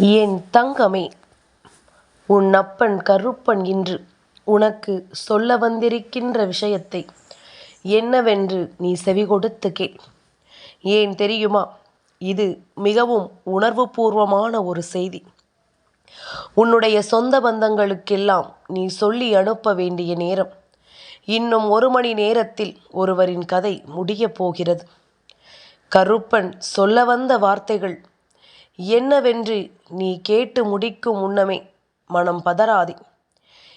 என் தங்கமே உன் அப்பன் கருப்பன் இன்று உனக்கு சொல்ல வந்திருக்கின்ற விஷயத்தை என்னவென்று நீ செவி கொடுத்து கே ஏன் தெரியுமா? இது மிகவும் உணர்வுபூர்வமான ஒரு செய்தி. உன்னுடைய சொந்த பந்தங்களுக்கெல்லாம் நீ சொல்லி அனுப்ப வேண்டிய நேரம். இன்னும் ஒரு மணி நேரத்தில் ஒருவரின் கதை முடியப் போகிறது. கருப்பன் சொல்ல வந்த வார்த்தைகள் என்னவென்று நீ கேட்டு முடிக்கும் முன்னமே மனம் பதறாதே.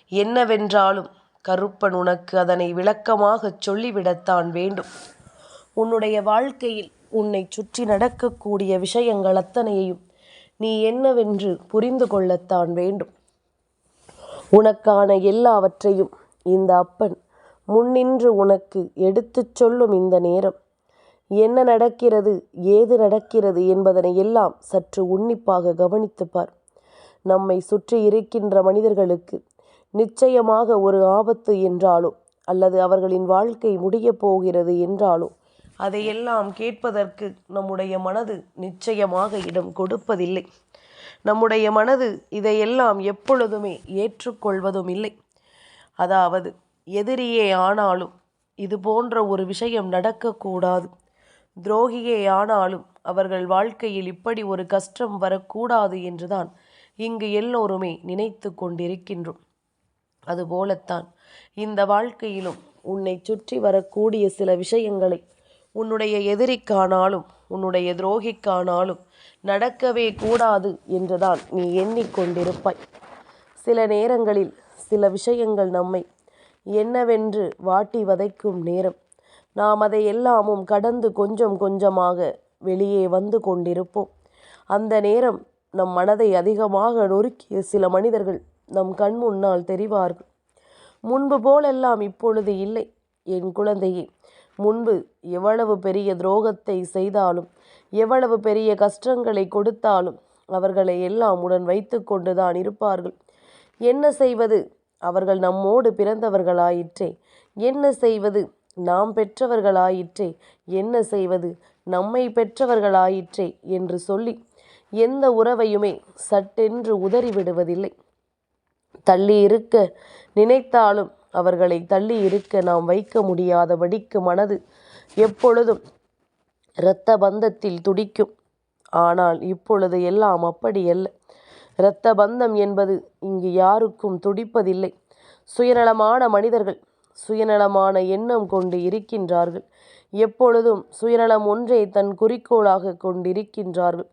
என்னவென்றாலும் கருப்பன் உனக்கு அதனை விளக்கமாகச் சொல்லிவிடத்தான் வேண்டும். உன்னுடைய வாழ்க்கையில் உன்னை சுற்றி நடக்கக்கூடிய விஷயங்கள் அத்தனையையும் நீ என்னவென்று புரிந்து கொள்ளத்தான் வேண்டும். உனக்கான எல்லாவற்றையும் இந்த அப்பன் முன்னின்று உனக்கு எடுத்துச் சொல்லும் இந்த நேரம் என்ன நடக்கிறது ஏது நடக்கிறது என்பதனை எல்லாம் சற்று உன்னிப்பாக கவனித்துப்பார் நம்மை சுற்றி இருக்கின்ற மனிதர்களுக்கு நிச்சயமாக ஒரு ஆபத்து என்றாலோ அல்லது அவர்களின் வாழ்க்கை முடியப் போகிறது என்றாலோ அதையெல்லாம் கேட்பதற்கு நம்முடைய மனது நிச்சயமாக இடம் கொடுப்பதில்லை. நம்முடைய மனது இதையெல்லாம் எப்பொழுதுமே ஏற்றுக்கொள்வதும் இல்லை. அதாவது எதிரியே ஆனாலும் இது போன்ற ஒரு விஷயம் நடக்கக்கூடாது. துரோகியேயானாலும் அவர்கள் வாழ்க்கையில் இப்படி ஒரு கஷ்டம் வரக்கூடாது என்றுதான் இங்கு எல்லோருமே நினைத்து கொண்டிருக்கின்றோம். அதுபோலத்தான் இந்த வாழ்க்கையிலும் உன்னை சுற்றி வரக்கூடிய சில விஷயங்களை உன்னுடைய எதிரிக்கானாலும் உன்னுடைய துரோகிக்கானாலும் நடக்கவே கூடாது என்றுதான் நீ எண்ணிக்கொண்டிருப்பாய். சில நேரங்களில் சில விஷயங்கள் நம்மை என்னவென்று வாட்டி வதைக்கும் நேரம் நாம் அதை எல்லாமும் கடந்து கொஞ்சம் கொஞ்சமாக வெளியே வந்து கொண்டிருப்போம். அந்த நேரம் நம் மனதை அதிகமாக நொறுக்கிய சில மனிதர்கள் நம் கண் முன்னால் தெரிவார்கள். முன்பு போலெல்லாம் இப்பொழுது இல்லை. என் குழந்தையே முன்பு எவ்வளவு பெரிய துரோகத்தை செய்தாலும் எவ்வளவு பெரிய கஷ்டங்களை கொடுத்தாலும் அவர்களை எல்லாம் உடன் வைத்து கொண்டுதான் இருப்பார்கள். என்ன செய்வது? அவர்கள் நம்மோடு பிறந்தவர்களாயிற்றே. என்ன செய்வது? நாம் பெற்றவர்களாயிற்றே என்ன செய்வது? நம்மை பெற்றவர்களாயிற்றே என்று சொல்லி எந்த உறவையுமே சட்டென்று உதறிவிடுவதில்லை. தள்ளி இருக்க நினைத்தாலும் அவர்களை தள்ளி இருக்க நாம் வைக்க முடியாதபடிக்கு மனது எப்பொழுதும் இரத்த பந்தத்தில் துடிக்கும். ஆனால் இப்பொழுது எல்லாம் அப்படியல்ல இரத்த பந்தம் என்பது இங்கு யாருக்கும் துடிப்பதில்லை. சுயநலமான மனிதர்கள் சுயநலமான எண்ணம் கொண்டு இருக்கின்றார்கள். எப்பொழுதும் சுயநலம் ஒன்றே தன் குறிக்கோளாக கொண்டிருக்கின்றார்கள்.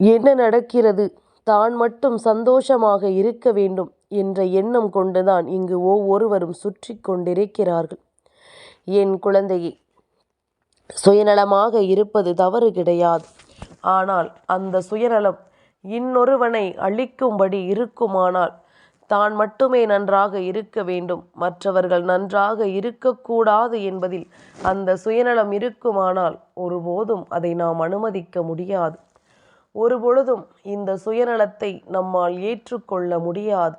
என்ன நடக்கிறது? தான் மட்டும் சந்தோஷமாக இருக்க வேண்டும் என்ற எண்ணம் கொண்டுதான் இங்கு ஒவ்வொருவரும் சுற்றி கொண்டிருக்கிறார்கள். என் குழந்தையே சுயநலமாக இருப்பது தவறு கிடையாது. ஆனால் அந்த சுயநலம் இன்னொருவனை அழிக்கும்படி இருக்குமானால் தான் மட்டுமே நன்றாக இருக்க வேண்டும். மற்றவர்கள் நன்றாக இருக்கக்கூடாது என்பதில் அந்த சுயநலம் இருக்குமானால் ஒருபோதும் அதை நாம் அனுமதிக்க முடியாது. ஒருபொழுதும் இந்த சுயநலத்தை நம்மால் ஏற்றுக்கொள்ள முடியாது.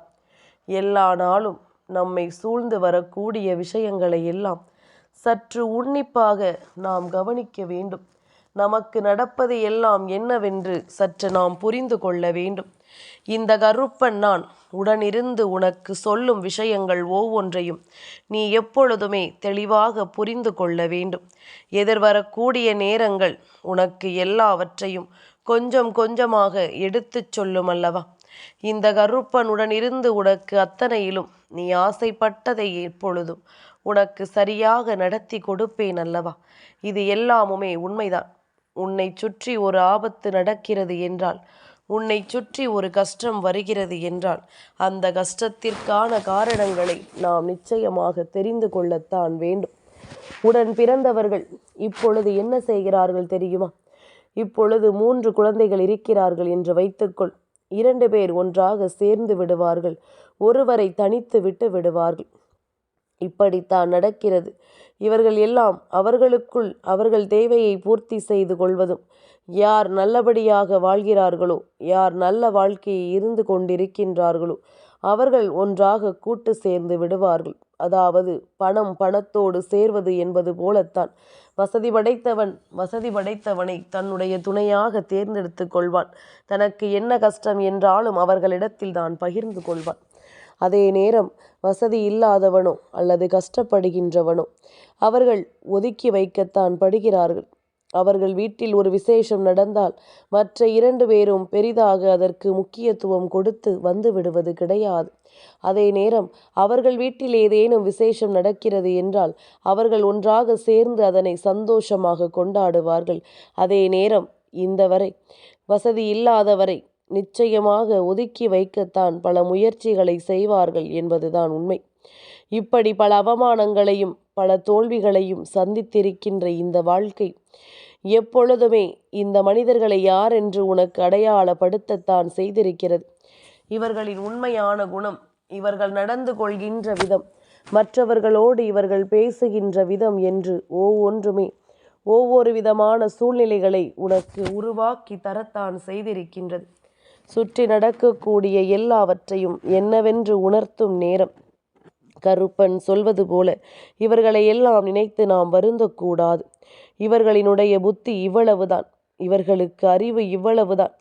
எல்லா நாளும் நம்மை சூழ்ந்து வரக்கூடிய விஷயங்களை எல்லாம் சற்று உன்னிப்பாக நாம் கவனிக்க வேண்டும். நமக்கு நடப்பது எல்லாம் என்னவென்று சற்று நாம் புரிந்து கொள்ள வேண்டும். இந்த கருப்பன் நான் உடனிருந்து உனக்கு சொல்லும் விஷயங்கள் ஒவ்வொன்றையும் நீ எப்பொழுதுமே தெளிவாக புரிந்து கொள்ள வேண்டும். எதிர்வரக்கூடிய நேரங்கள் உனக்கு எல்லாவற்றையும் கொஞ்சம் கொஞ்சமாக எடுத்துச் சொல்லும் அல்லவா? இந்த கருப்பனுடன் இருந்து உனக்கு அத்தனையிலும் நீ ஆசைப்பட்டதை எப்பொழுதும் உனக்கு சரியாக நடத்தி கொடுப்பேன் அல்லவா? இது எல்லாமுமே உண்மைதான். உன்னை சுற்றி ஒரு ஆபத்து நடக்கிறது என்றால் உன்னை சுற்றி ஒரு கஷ்டம் வருகிறது என்றால் அந்த கஷ்டத்திற்கான காரணங்களை நாம் நிச்சயமாக தெரிந்து கொள்ளத்தான் வேண்டும். உடன் பிறந்தவர்கள் இப்பொழுது என்ன செய்கிறார்கள் தெரியுமா? இப்பொழுது மூன்று குழந்தைகள் இருக்கிறார்கள் என்று வைத்துக்கொள். இரண்டு பேர் ஒன்றாக சேர்ந்து விடுவார்கள். ஒருவரை தனித்து விட்டு விடுவார்கள். இப்படித்தான் நடக்கிறது. இவர்கள் எல்லாம் அவர்களுக்குள் அவர்கள் தேவையை பூர்த்தி செய்து கொள்வதும் யார் நல்லபடியாக வாழ்கிறார்களோ யார் நல்ல வாழ்க்கையை இருந்து கொண்டிருக்கின்றார்களோ அவர்கள் ஒன்றாக கூட்டு சேர்ந்து விடுவார்கள். அதாவது பணம் பணத்தோடு சேர்வது என்பது போலத்தான். வசதி படைத்தவன் வசதி படைத்தவனை தன்னுடைய துணையாக தேர்ந்தெடுத்து கொள்வான். தனக்கு என்ன கஷ்டம் என்றாலும் அவர்களிடத்தில் தான் பகிர்ந்து கொள்வான். அதே நேரம் வசதி இல்லாதவனோ அல்லது கஷ்டப்படுகின்றவனோ அவர்கள் ஒதுக்கி வைக்கத்தான் படுகிறார்கள். அவர்கள் வீட்டில் ஒரு விசேஷம் நடந்தால் மற்ற இரண்டு பேரும் பெரிதாக அதற்கு முக்கியத்துவம் கொடுத்து வந்து விடுவது கிடையாது. அதே நேரம் அவர்கள் வீட்டில் ஏதேனும் விசேஷம் நடக்கிறது என்றால் அவர்கள் ஒன்றாக சேர்ந்து அதனை சந்தோஷமாக கொண்டாடுவார்கள். அதே நேரம் இந்த வரை வசதி இல்லாதவரை நிச்சயமாக ஒதுக்கி வைக்கத்தான் பல முயற்சிகளை செய்வார்கள் என்பதுதான் உண்மை. இப்படி பல அவமானங்களையும் பல தோல்விகளையும் சந்தித்திருக்கின்ற இந்த வாழ்க்கை. எப்பொழுதுமே இந்த மனிதர்களை யார் என்று உனக்கு அடையாளப்படுத்தத்தான் செய்திருக்கிறது. இவர்களின் உண்மையான குணம் இவர்கள் நடந்து கொள்கின்ற விதம் மற்றவர்களோடு இவர்கள் பேசுகின்ற விதம் என்று ஒவ்வொன்றுமே ஒவ்வொரு விதமான சூழ்நிலைகளை உனக்கு உருவாக்கி தரத்தான் செய்திருக்கின்றது. சுற்றி நடக்கக்கூடிய எல்லாவற்றையும் என்னவென்று உணர்த்தும் நேரம். கருப்பன் சொல்வது போல இவர்களை எல்லாம் நினைத்து நாம் வருந்தக்கூடாது. இவர்களினுடைய புத்தி இவ்வளவுதான். இவர்களுக்கு அறிவு இவ்வளவுதான்.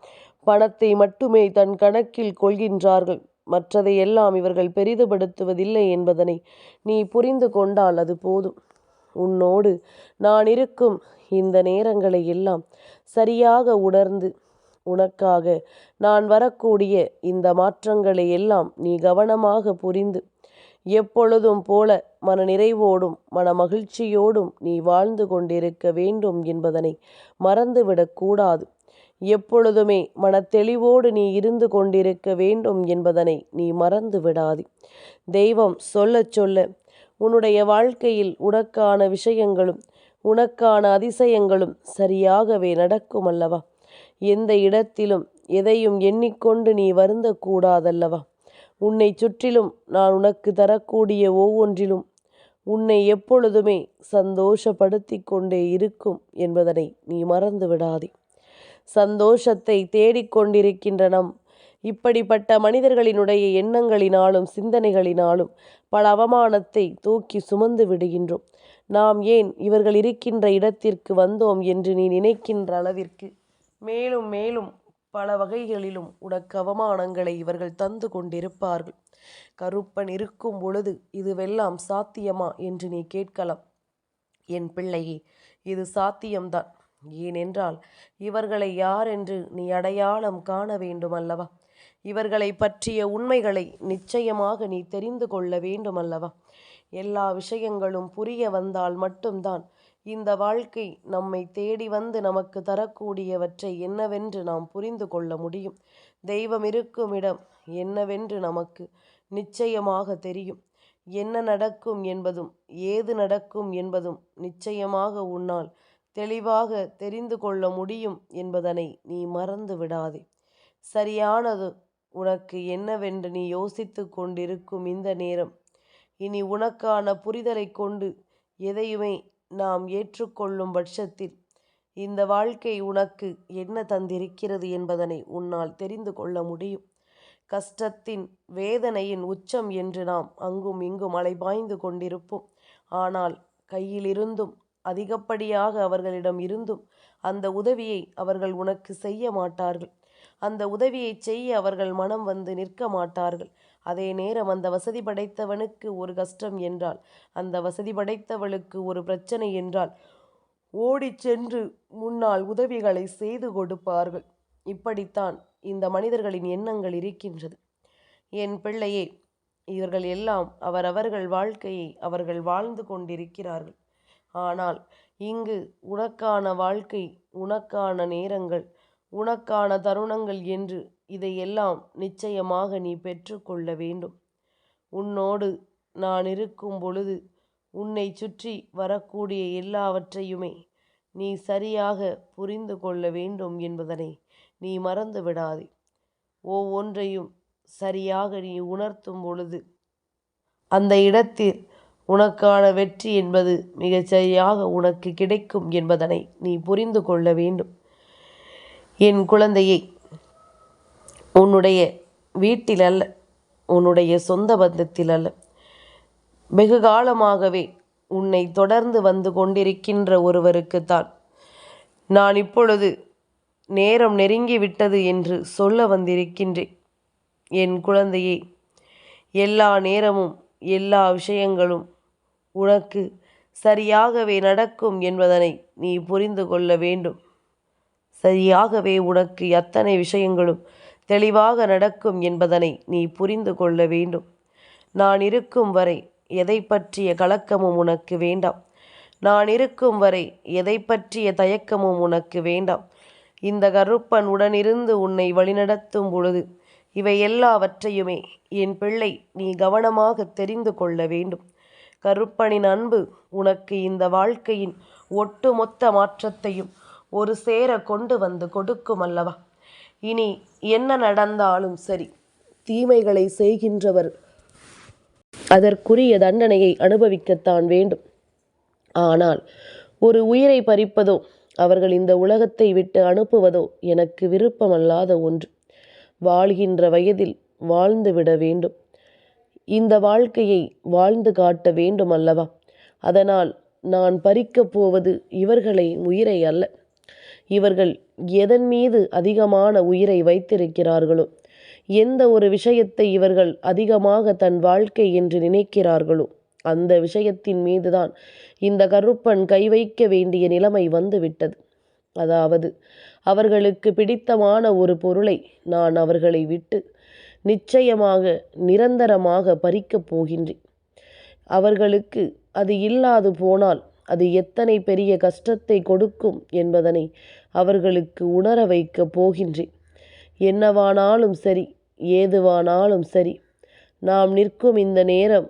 பணத்தை மட்டுமே தன் கணக்கில் கொள்கின்றார்கள். மற்றதை எல்லாம் இவர்கள் பெரிதுபடுத்துவதில்லை என்பதனை நீ புரிந்து கொண்டால் அது போதும். உன்னோடு நான் இருக்கும் இந்த நேரங்களை எல்லாம் சரியாக உணர்ந்து உனக்காக நான் வரக்கூடிய இந்த மாற்றங்களை எல்லாம் நீ கவனமாக புரிந்து எப்பொழுதும் போல மன நிறைவோடும் மன மகிழ்ச்சியோடும் நீ வாழ்ந்து கொண்டிருக்க வேண்டும் என்பதனை மறந்துவிடக்கூடாது எப்பொழுதுமே மனத்தெளிவோடு நீ இருந்து கொண்டிருக்க வேண்டும் என்பதனை நீ மறந்து விடாது தெய்வம் சொல்லச் சொல்ல உன்னுடைய வாழ்க்கையில் உனக்கான விஷயங்களும் உனக்கான அதிசயங்களும் சரியாகவே நடக்கும் அல்லவா? எந்த இடத்திலும் எதையும் எண்ணிக்கொண்டு நீ வருந்தக்கூடாதல்லவா உன்னை சுற்றிலும் நான் உனக்கு தரக்கூடிய ஒவ்வொன்றிலும் உன்னை எப்பொழுதுமே சந்தோஷப்படுத்தி கொண்டே இருக்கும் என்பதனை நீ மறந்து விடாதே சந்தோஷத்தை தேடிக்கொண்டிருக்கின்ற நம் இப்படிப்பட்ட மனிதர்களினுடைய எண்ணங்களினாலும் சிந்தனைகளினாலும் பல அவமானத்தை தூக்கி சுமந்து விடுகின்றோம். நாம் ஏன் இவர்கள் இருக்கின்ற இடத்திற்கு வந்தோம் என்று நீ நினைக்கின்ற அளவிற்கு மேலும் மேலும் பல வகைகளிலும் உனக்கு அவமானங்களை இவர்கள் தந்து கொண்டிருப்பார்கள். கருப்பன் இருக்கும் பொழுது இதுவெல்லாம் சாத்தியமா என்று நீ கேட்கலாம். என் பிள்ளையே இது சாத்தியம்தான். ஏனென்றால் இவர்களை யார் என்று நீ அடையாளம் காண வேண்டும் அல்லவா இவர்களை பற்றிய உண்மைகளை நிச்சயமாக நீ தெரிந்து கொள்ள வேண்டும் அல்லவா எல்லா விஷயங்களும் புரிய வந்தால் மட்டும்தான் இந்த வாழ்க்கை நம்மை தேடி வந்து நமக்கு தரக்கூடியவற்றை என்னவென்று நாம் புரிந்து கொள்ள முடியும். தெய்வம் இருக்கும் இடம் என்னவென்று நமக்கு நிச்சயமாக தெரியும். என்ன நடக்கும் என்பதும் ஏது நடக்கும் என்பதும் நிச்சயமாக உன்னால் தெளிவாக தெரிந்து கொள்ள முடியும் என்பதனை நீ மறந்து விடாதே. சரியானது உனக்கு என்னவென்று நீ யோசித்து கொண்டிருக்கும் இந்த நேரம். இனி உனக்கான புரிதலை கொண்டு எதையுமே நாம் ஏற்றுக்கொள்ளும் பட்சத்தில் இந்த வாழ்க்கை உனக்கு என்ன தந்திருக்கிறது என்பதனை உன்னால் தெரிந்து கொள்ள முடியும். கஷ்டத்தின் வேதனையின் உச்சம் என்று நாம் அங்கும் இங்கும் அலைபாய்ந்து கொண்டிருப்போம். ஆனால் கையிலிருந்தும் அதிகப்படியாக அவர்களிடம் இருந்தும் அந்த உதவியை அவர்கள் உனக்கு செய்ய மாட்டார்கள். அந்த உதவியை செய்ய அவர்கள் மனம் வந்து நிற்க மாட்டார்கள். அதே நேரம் அந்த வசதி படைத்தவனுக்கு ஒரு கஷ்டம் என்றால் அந்த வசதி படைத்தவளுக்கு ஒரு பிரச்சனை என்றால் ஓடிச் சென்று முன்னால் உதவிகளை செய்து கொடுப்பார்கள். இப்படித்தான் இந்த மனிதர்களின் எண்ணங்கள் இருக்கின்றது. என் பிள்ளையே இவர்கள் எல்லாம் அவரவர்கள் வாழ்க்கையை அவர்கள் வாழ்ந்து கொண்டிருக்கிறார்கள். ஆனால் இங்கு உனக்கான வாழ்க்கை உனக்கான நேரங்கள் உனக்கான தருணங்கள் என்று இதையெல்லாம் நிச்சயமாக நீ பெற்றுக்கொள்ள வேண்டும். உன்னோடு நான் இருக்கும் பொழுது உன்னை சுற்றி வரக்கூடிய எல்லாவற்றையுமே நீ சரியாக புரிந்து கொள்ள வேண்டும் என்பதனை நீ மறந்து விடாதே. ஒவ்வொன்றையும் சரியாக நீ உணர்த்தும் பொழுது அந்த இடத்தில் உனக்கான வெற்றி என்பது மிகச் சரியாக உனக்கு கிடைக்கும் என்பதனை நீ புரிந்து கொள்ள வேண்டும். என் குழந்தையை உன்னுடைய வீட்டில் அல்ல உன்னுடைய சொந்த பந்தத்தில் அல்ல வெகு காலமாகவே உன்னை தொடர்ந்து வந்து கொண்டிருக்கின்ற ஒருவருக்குத்தான் நான் இப்பொழுது நேரம் நெருங்கிவிட்டது என்று சொல்ல வந்திருக்கின்றேன். என் குழந்தையே எல்லா நேரமும் எல்லா விஷயங்களும் உனக்கு சரியாகவே நடக்கும் என்பதனை நீ புரிந்து கொள்ள வேண்டும். சரியாகவே உனக்கு அத்தனை விஷயங்களும் தெளிவாக நடக்கும் என்பதனை நீ புரிந்து கொள்ள வேண்டும். நான் இருக்கும் வரை எதை பற்றிய கலக்கமும் உனக்கு வேண்டாம். நான் இருக்கும் வரை எதை பற்றிய தயக்கமும் உனக்கு வேண்டாம். இந்த கருப்பன் உடனிருந்து உன்னை வழிநடத்தும் பொழுது இவை எல்லாவற்றையுமே என் பிள்ளை நீ கவனமாக தெரிந்து கொள்ள வேண்டும். கருப்பனின் அன்பு உனக்கு இந்த வாழ்க்கையின் ஒட்டுமொத்த மாற்றத்தையும் ஒரு சேர கொண்டு வந்து கொடுக்கும் அல்லவா? இனி என்ன நடந்தாலும் சரி. தீமைகளை செய்கின்றவர் அதற்குரிய தண்டனையை அனுபவிக்கத்தான் வேண்டும். ஆனால் ஒரு உயிரை பறிப்பதோ அவர்கள் இந்த உலகத்தை விட்டு அனுப்புவதோ எனக்கு விருப்பமல்லாத ஒன்று. வாழ்கின்ற வயதில் வாழ்ந்துவிட வேண்டும். இந்த வாழ்க்கையை வாழ்ந்து காட்ட வேண்டும் அல்லவா? அதனால் நான் பறிக்கப் போவது இவர்களை உயிரை அல்ல. இவர்கள் எதன் மீது அதிகமான உயிரை வைத்திருக்கிறார்களோ? எந்த ஒரு விஷயத்தை இவர்கள் அதிகமாக தன் வாழ்க்கை என்று நினைக்கிறார்களோ அந்த விஷயத்தின் மீதுதான் இந்த கருப்பன் கை வைக்க வேண்டிய நிலைமை வந்துவிட்டது. அதாவது அவர்களுக்கு பிடித்தமான ஒரு பொருளை நான் அவர்களை விட்டு நிச்சயமாக நிரந்தரமாக பறிக்கப் போகின்றேன். அவர்களுக்கு அது இல்லாது போனால் அது எத்தனை பெரிய கஷ்டத்தை கொடுக்கும் என்பதனை அவர்களுக்கு உணர வைக்கப் போகின்றேன். என்னவானாலும் சரி ஏதுவானாலும் சரி நாம் நிற்கும் இந்த நேரம்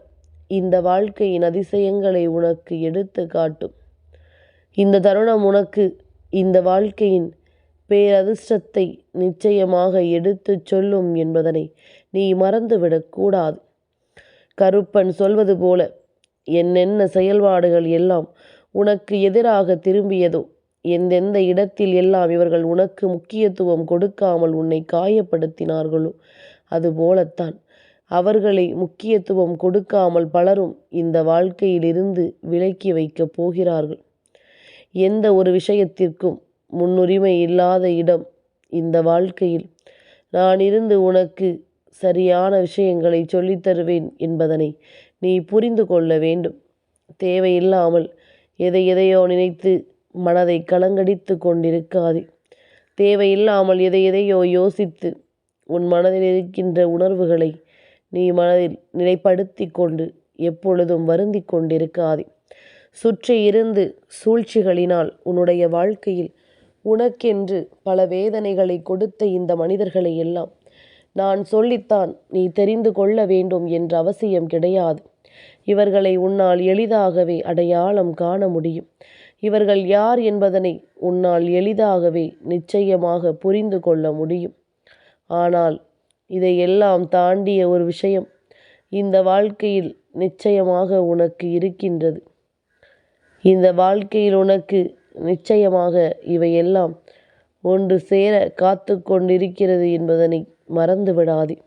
இந்த வாழ்க்கையின் அதிசயங்களை உனக்கு எடுத்து காட்டும். இந்த தருணம் உனக்கு இந்த வாழ்க்கையின் பேரதிர்ஷ்டத்தை நிச்சயமாக எடுத்துச் சொல்லும் என்பதனை நீ மறந்துவிடக்கூடாது கருப்பன் சொல்வது போல என்னென்ன செயல்பாடுகள் எல்லாம் உனக்கு எதிராக திரும்பியதோ எந்தெந்த இடத்தில் எல்லாம் இவர்கள் உனக்கு முக்கியத்துவம் கொடுக்காமல் உன்னை காயப்படுத்தினார்களோ அதுபோலத்தான் அவர்களை முக்கியத்துவம் கொடுக்காமல் பலரும் இந்த வாழ்க்கையிலிருந்து விலக்கி வைக்கப் போகிறார்கள். எந்த ஒரு விஷயத்திற்கும் முன்னுரிமை இல்லாத இடம் இந்த வாழ்க்கையில். நான் இருந்து உனக்கு சரியான விஷயங்களை சொல்லித் தருவேன் என்பதனை நீ புரிந்து கொள்ள வேண்டும். தேவையில்லாமல் எதை எதையோ நினைத்து மனதை கலங்கடித்து கொண்டிருக்காதே. தேவையில்லாமல் எதை எதையோ யோசித்து உன் மனதில் இருக்கின்ற உணர்வுகளை நீ மனதில் நிலைப்படுத்தி கொண்டு எப்பொழுதும் வருந்தி கொண்டிருக்காதே. சுற்றி இருந்து சூழ்ச்சிகளினால் உன்னுடைய வாழ்க்கையில் உனக்கென்று பல வேதனைகளை கொடுத்த இந்த மனிதர்களை எல்லாம் நான் சொல்லித்தான் நீ தெரிந்து கொள்ள வேண்டும் என்ற அவசியம் கிடையாது. இவர்களை உன்னால் எளிதாகவே அடையாளம் காண முடியும். இவர்கள் யார் என்பதனை உன்னால் எளிதாகவே நிச்சயமாக புரிந்து கொள்ள முடியும். ஆனால் இதையெல்லாம் தாண்டிய ஒரு விஷயம் இந்த வாழ்க்கையில் நிச்சயமாக உனக்கு இருக்கின்றது. இந்த வாழ்க்கையில் உனக்கு நிச்சயமாக இவையெல்லாம் ஒன்று சேர காத்து கொண்டிருக்கிறது என்பதனை மறந்து விடாதே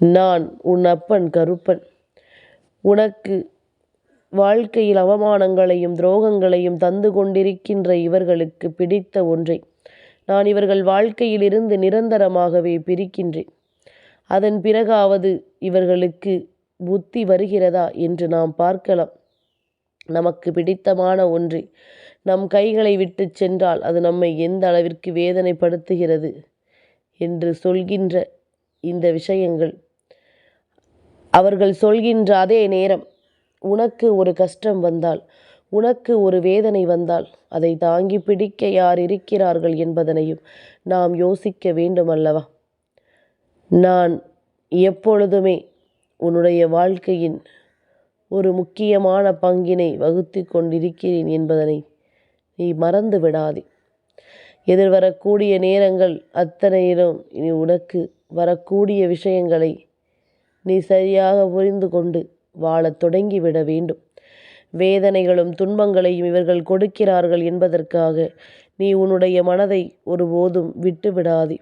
நான் உன் அப்பன் கருப்பன். உனக்கு வாழ்க்கையில் அவமானங்களையும் துரோகங்களையும் தந்து கொண்டிருக்கின்ற இவர்களுக்கு பிடித்த ஒன்றை நான் இவர்கள் வாழ்க்கையிலிருந்து நிரந்தரமாகவே பிரிக்கின்றேன். அதன் பிறகாவது இவர்களுக்கு புத்தி வருகிறதா என்று நாம் பார்க்கலாம். நமக்கு பிடித்தமான ஒன்றை நம் கைகளை விட்டு சென்றால் அது நம்மை எந்த அளவிற்கு வேதனைப்படுத்துகிறது என்று சொல்கின்ற இந்த விஷயங்கள். அவர்கள் சொல்கின்ற அதே நேரம் உனக்கு ஒரு கஷ்டம் வந்தால் உனக்கு ஒரு வேதனை வந்தால் அதை தாங்கி பிடிக்க யார் இருக்கிறார்கள் என்பதனையும் நாம் யோசிக்க வேண்டும் அல்லவா நான் எப்பொழுதுமே உன்னுடைய வாழ்க்கையின் ஒரு முக்கியமான பங்கினை வகுத்து கொண்டிருக்கிறேன் என்பதனை நீ மறந்து விடாதே. எதிர்வரக்கூடிய நேரங்கள் அத்தனையிலும் இனி உனக்கு வரக்கூடிய விஷயங்களை நீ சரியாக புரிந்து கொண்டு வாழத் தொடங்கிவிட வேண்டும். வேதனைகளும் துன்பங்களையும் இவர்கள் கொடுக்கிறார்கள் என்பதற்காக நீ உன்னுடைய மனதை ஒருபோதும் விட்டுவிடாதே.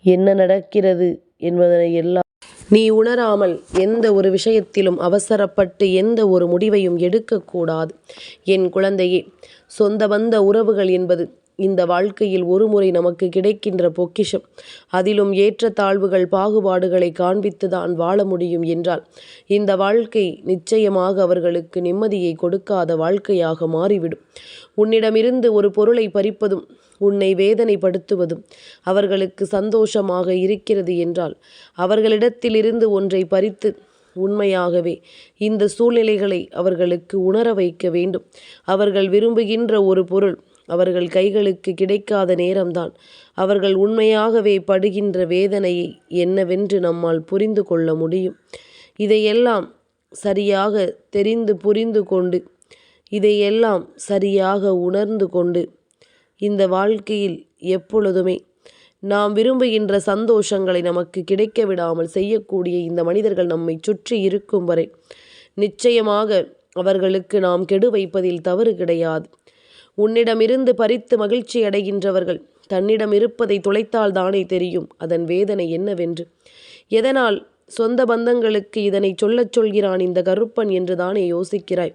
என்ன நடக்கிறது என்பதனை எல்லாம் நீ உணராமல் எந்த ஒரு விஷயத்திலும் அவசரப்பட்டு எந்த ஒரு முடிவையும் எடுக்கக்கூடாது. என் குழந்தையே சொந்த பந்த உறவுகள் என்பது இந்த வாழ்க்கையில் ஒருமுறை நமக்கு கிடைக்கின்ற பொக்கிஷம். அதிலும் ஏற்றத்தாழ்வுகள் பாகுபாடுகளை காண்பித்து தான் வாழ முடியும் என்றால் இந்த வாழ்க்கை நிச்சயமாக அவர்களுக்கு நிம்மதியை கொடுக்காத வாழ்க்கையாக மாறிவிடும். உன்னிடமிருந்து ஒரு பொருளை பறிப்பதும் உன்னை வேதனைப்படுத்துவதும் அவர்களுக்கு சந்தோஷமாக இருக்கிறது என்றால் அவர்களிடத்திலிருந்து ஒன்றை பறித்து உண்மையாகவே இந்த சூழ்நிலைகளை அவர்களுக்கு உணர வைக்க வேண்டும். அவர்கள் விரும்புகின்ற ஒரு பொருள் அவர்கள் கைகளுக்கு கிடைக்காத நேரம்தான். அவர்கள் உண்மையாகவே படுகின்ற வேதனையை என்னவென்று நம்மால் புரிந்து கொள்ள முடியும். இதையெல்லாம் சரியாக தெரிந்து புரிந்து கொண்டு இதையெல்லாம் சரியாக உணர்ந்து கொண்டு இந்த வாழ்க்கையில் எப்பொழுதுமே நாம் விரும்புகின்ற சந்தோஷங்களை நமக்கு கிடைக்க விடாமல் செய்யக்கூடிய இந்த மனிதர்கள் நம்மை சுற்றி இருக்கும் வரை நிச்சயமாக அவர்களுக்கு நாம் கெடு வைப்பதில் தவறு கிடையாது. உன்னிடமிருந்து பறித்து மகிழ்ச்சி அடைகின்றவர்கள். தன்னிடம் இருப்பதை துளைத்தால் தானே தெரியும். அதன் வேதனை என்னவென்று. எதனால் சொந்த பந்தங்களுக்கு இதனை சொல்லச் சொல்கிறான் இந்த கருப்பன் என்று தானே யோசிக்கிறாய்.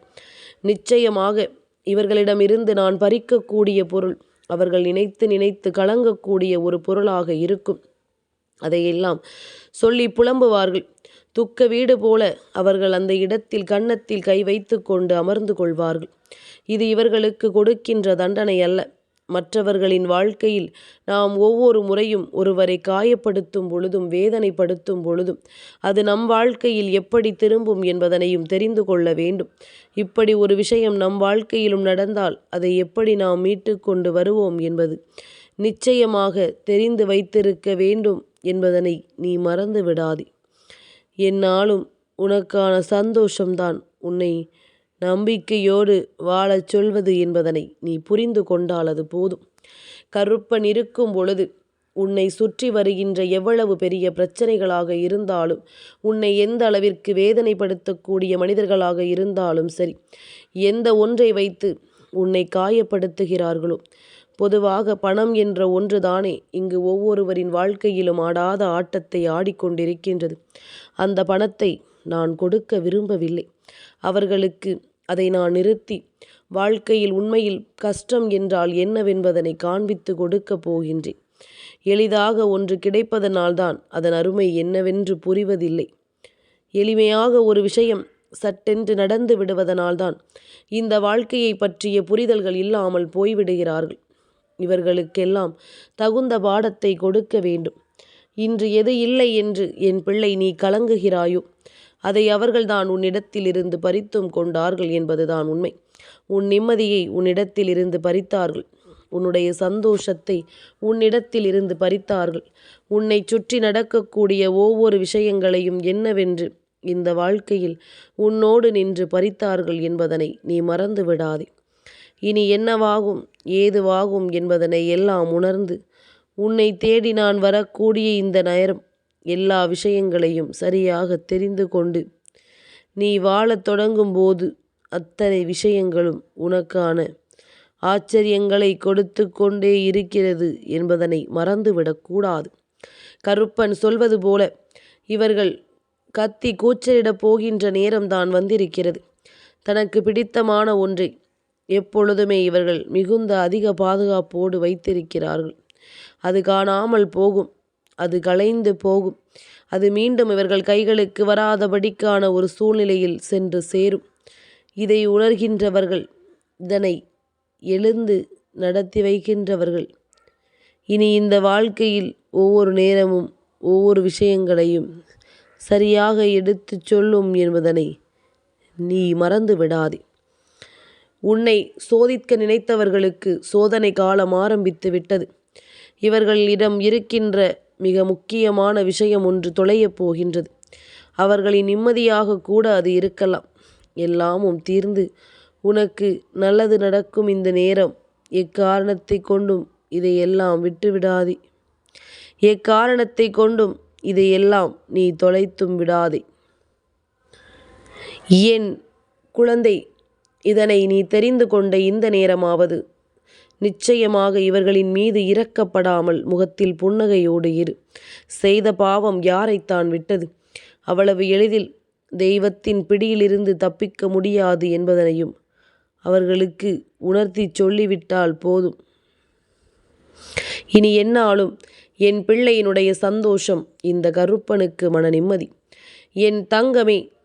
நிச்சயமாக இவர்களிடமிருந்து நான் பறிக்கக்கூடிய பொருள் அவர்கள் நினைத்து நினைத்து கலங்கக்கூடிய ஒரு பொருளாக இருக்கும். அதையெல்லாம் சொல்லி புலம்புவார்கள். துக்க வீடு போல அவர்கள் அந்த இடத்தில் கன்னத்தில் கை வைத்து கொண்டு அமர்ந்து கொள்வார்கள். இது இவர்களுக்கு கொடுக்கின்ற தண்டனை அல்ல. மற்றவர்களின் வாழ்க்கையில் நாம் ஒவ்வொரு முறையும் ஒருவரை காயப்படுத்தும் பொழுதும் வேதனைப்படுத்தும் பொழுதும் அது நம் வாழ்க்கையில் எப்படி திரும்பும் என்பதனையும் தெரிந்து கொள்ள வேண்டும். இப்படி ஒரு விஷயம் நம் வாழ்க்கையிலும் நடந்தால் அதை எப்படி நாம் மீட்டு கொண்டு வருவோம் என்பது நிச்சயமாக தெரிந்து வைத்திருக்க வேண்டும் என்பதனை நீ மறந்து விடாதே என்னாலும் உனக்கான சந்தோஷம்தான் உன்னை நம்பிக்கையோடு வாழச் சொல்வது என்பதனை நீ புரிந்து கொண்டால் அது போதும். கருப்பன் இருக்கும் பொழுது உன்னை சுற்றி வருகின்ற எவ்வளவு பெரிய பிரச்சனைகளாக இருந்தாலும் உன்னை எந்த அளவிற்கு வேதனைப்படுத்தக்கூடிய மனிதர்களாக இருந்தாலும் சரி எந்த ஒன்றை வைத்து உன்னை காயப்படுத்துகிறார்களோ பொதுவாக பணம் என்ற ஒன்றுதானே இங்கு ஒவ்வொருவரின் வாழ்க்கையிலும் ஆடாத ஆட்டத்தை ஆடிக்கொண்டிருக்கின்றது. அந்த பணத்தை நான் கொடுக்க விரும்பவில்லை. அவர்களுக்கு அதை நான் நிறுத்தி வாழ்க்கையில் உண்மையில் கஷ்டம் என்றால் என்னவென்பதனை காண்பித்து கொடுக்கப் போகின்றேன். எளிதாக ஒன்று கிடைப்பதனால்தான் அதன் அருமை என்னவென்று புரிவதில்லை. எளிமையாக ஒரு விஷயம் சட்டென்று நடந்து விடுவதனால்தான் இந்த வாழ்க்கையை பற்றிய புரிதல்கள் இல்லாமல் போய்விடுகிறார்கள். இவர்களுக்கெல்லாம் தகுந்த பாடத்தை கொடுக்க வேண்டும். இன்று எது இல்லை என்று என் பிள்ளை நீ கலங்குகிறாயோ அதை அவர்கள்தான் உன்னிடத்திலிருந்து பறித்தும் கொண்டார்கள் என்பதுதான் உண்மை. உன் நிம்மதியை உன்னிடத்திலிருந்து பறித்தார்கள். உன்னுடைய சந்தோஷத்தை உன்னிடத்தில் இருந்து பறித்தார்கள். உன்னை சுற்றி நடக்கக்கூடிய ஒவ்வொரு விஷயங்களையும் என்னவென்று இந்த வாழ்க்கையில் உன்னோடு நின்று பறித்தார்கள் என்பதனை நீ மறந்து விடாதே இனி என்னவாகும் ஏதுவாகும் என்பதனை எல்லாம் உணர்ந்து உன்னை தேடி நான் வரக்கூடிய இந்த நேரம் எல்லா விஷயங்களையும் சரியாக தெரிந்து கொண்டு நீ வாழத் தொடங்கும்போது அத்தனை விஷயங்களும் உனக்கான ஆச்சரியங்களை கொடுத்து கொண்டே இருக்கிறது என்பதனை மறந்துவிடக்கூடாது கருப்பன் சொல்வது போல இவர்கள் கத்தி கூச்சலிடப் போகின்ற நேரம்தான் வந்திருக்கிறது. தனக்கு பிடித்தமான ஒன்றை எப்பொழுதுமே இவர்கள் மிகுந்த அதிக பாதுகாப்போடு வைத்திருக்கிறார்கள். அது காணாமல் போகும். அது கலைந்து போகும். அது மீண்டும் இவர்கள் கைகளுக்கு வராதபடிக்கான ஒரு சூழ்நிலையில் சென்று சேரும். இதை உணர்கின்றவர்கள் இதனை எழுந்து நடத்தி வைக்கின்றவர்கள். இனி இந்த வாழ்க்கையில் ஒவ்வொரு நேரமும் ஒவ்வொரு விஷயங்களையும் சரியாக எடுத்து சொல்லும் என்பதனை நீ மறந்து விடாதே. உன்னை சோதிக்க நினைத்தவர்களுக்கு சோதனை காலம் ஆரம்பித்து விட்டது. இவர்களிடம் இருக்கின்ற மிக முக்கியமான விஷயம் ஒன்று தொலையப் போகின்றது. அவர்களின் நிம்மதியாக கூட அது இருக்கலாம். எல்லாமும் தீர்ந்து உனக்கு நல்லது நடக்கும் இந்த நேரம். எக்காரணத்தை கொண்டும் இதையெல்லாம் விட்டுவிடாதே. எக்காரணத்தை கொண்டும் இதையெல்லாம் நீ தொலைத்தும் விடாதே. என் குழந்தை இதனை நீ தெரிந்து கொண்ட இந்த நேரமாவது நிச்சயமாக இவர்களின் மீது இறக்கப்படாமல் முகத்தில் புன்னகையோடு இரு. செய்த பாவம் யாரைத்தான் விட்டது? அவ்வளவு எளிதில் தெய்வத்தின் பிடியிலிருந்து தப்பிக்க முடியாது என்பதனையும் அவர்களுக்கு உணர்த்திச் சொல்லிவிட்டால் போதும். இனி என்னாலும் என் பிள்ளையினுடைய சந்தோஷம் இந்த கருப்பனுக்கு மன நிம்மதி. என் தங்கமே